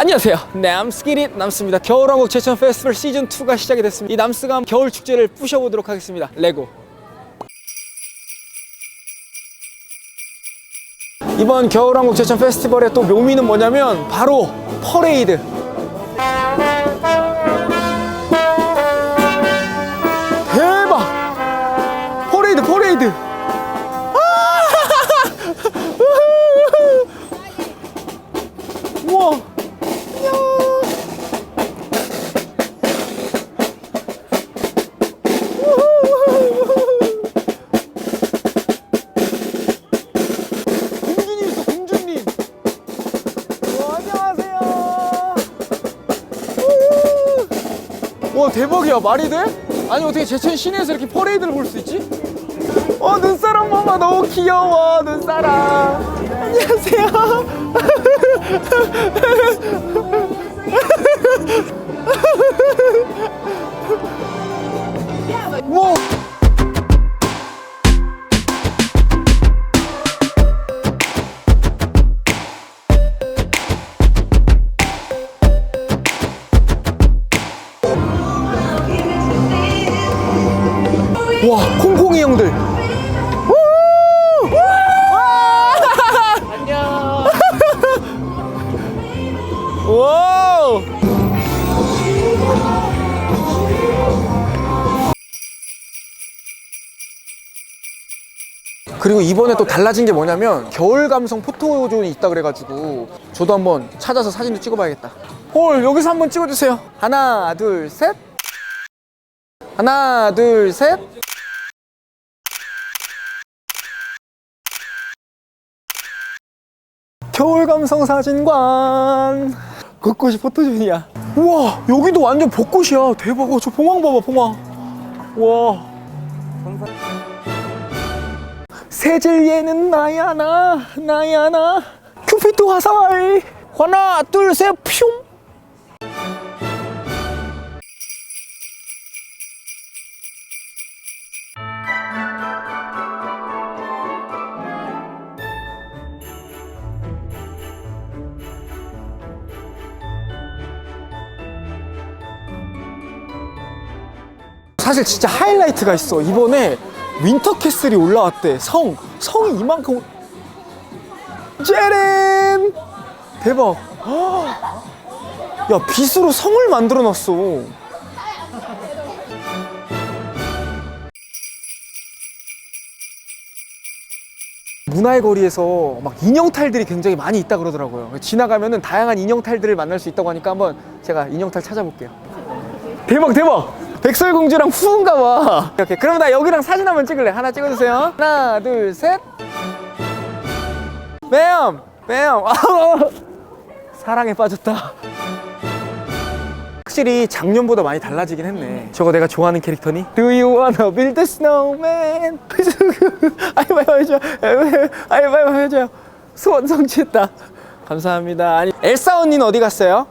안녕하세요. 남스기릿 남스입니다. 겨울왕국 제천 페스티벌 시즌2가 시작이 됐습니다. 이 남스가 겨울 축제를 부셔보도록 하겠습니다. 레고. 이번 겨울왕국 제천 페스티벌의 또 묘미는 뭐냐면 바로 퍼레이드. 대박! 퍼레이드 퍼레이드 와 대박이야. 말이 돼? 아니 어떻게 제천 시내에서 이렇게 퍼레이드를 볼 수 있지? 어 눈사람 봐봐. 너무 귀여워 눈사람. 안녕하세요. 와 와 콩콩이 형들! 안녕. 그리고 이번에 또 달라진 게 뭐냐면 겨울 감성 포토존이 있다 그래가지고 저도 한번 찾아서 사진도 찍어봐야겠다. 홀 여기서 한번 찍어주세요. 하나 둘 셋. 하나 둘셋 겨울 감성 사진관. 벚꽃이 포토존이야. 우와 여기도 완전 벚꽃이야. 대박. 어, 저 봉황 봐봐 봉황. 와. 세질예는 나야 나 나야 나. 큐피드 화살. 하나 둘셋 퓨 사실 진짜 하이라이트가 있어. 이번에 윈터캐슬이 올라왔대. 성. 성이 이만큼. 제렌! 대박. 헉! 야, 빗으로 성을 만들어 놨어. 문화의 거리에서 막 인형탈들이 굉장히 많이 있다 그러더라고요. 지나가면은 다양한 인형탈들을 만날 수 있다고 하니까 한번 제가 인형탈 찾아볼게요. 대박 대박 백설공주랑 후인가 봐 이렇게 그럼 나 여기랑 사진 한번 찍을래 하나 찍어주세요 하나 둘 셋 뱀! 뱀! 아우, 사랑에 빠졌다 확실히 작년보다 많이 달라지긴 했네 저거 내가 좋아하는 캐릭터니? Do you wanna build a snowman? 아이바이바 해줘 아이바이바 해줘 소원 성취했다 감사합니다 아니 엘사 언니는 어디 갔어요?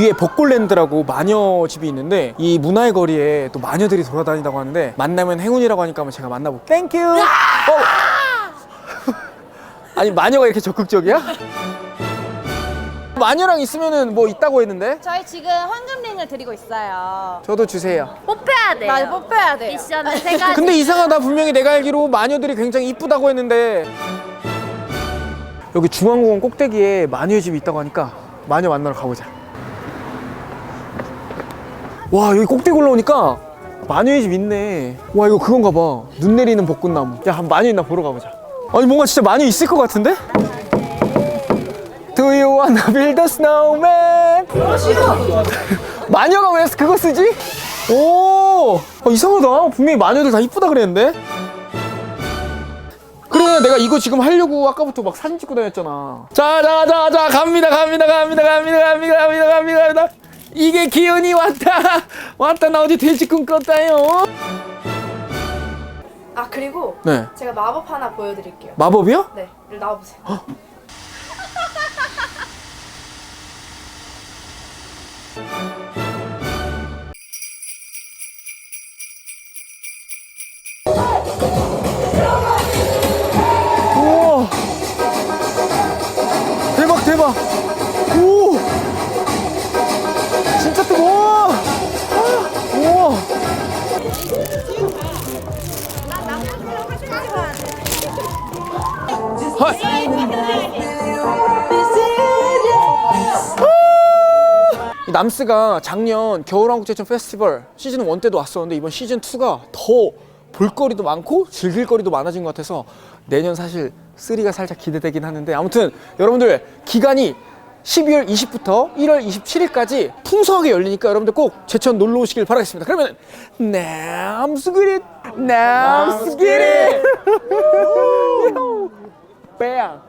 위에 벚꽃랜드라고 마녀 집이 있는데 이 문화의 거리에 또 마녀들이 돌아다닌다고 하는데 만나면 행운이라고 하니까 한번 제가 만나볼게요 땡큐 어. 아니 마녀가 이렇게 적극적이야? 마녀랑 있으면은 뭐 있다고 했는데 저희 지금 황금링을 드리고 있어요. 저도 주세요 뽑혀야 돼요. 나 뽑혀야 돼요. 미션은 세 가지. 근데 이상하다 분명히 내가 알기로 마녀들이 굉장히 이쁘다고 했는데 여기 중앙공원 꼭대기에 마녀의 집이 있다고 하니까 마녀 만나러 가보자 와 여기 꼭대기 올라오니까 마녀의 집 있네. 와 이거 그건가 봐눈 내리는 벚꽃나무. 야 한번 마녀 있나 보러 가보자. 아니 뭔가 진짜 마녀 있을 것 같은데? Do you wanna build a snowman? 마녀가 왜 그거 쓰지? 오! 어, 이상하다. 분명히 마녀들 다 이쁘다 그랬는데? 그래 내가 이거 지금 하려고 아까부터 막 사진 찍고 다녔잖아. 자자자자 갑니다 갑니다 갑니다 갑니다 갑니다 갑니다 갑니다 갑니다 이게 기운이 왔다. 왔다. 나 어제 돼지 꿈 꿨다요. 아 그리고 네. 제가 마법 하나 보여드릴게요. 마법이요? 네, 이리 나와보세요. 우와. 대박 대박. 오. 남스가 작년 겨울왕국제천 페스티벌 시즌 1 때도 왔었는데 이번 시즌 2가 더 볼거리도 많고 즐길 거리도 많아진 것 같아서 내년 사실 3가 살짝 기대되긴 하는데 아무튼 여러분들 기간이 12월 20부터 1월 27일까지 풍성하게 열리니까 여러분들 꼭 제천 놀러 오시길 바라겠습니다. 그러면 남스그릿 남스그릿. 뺨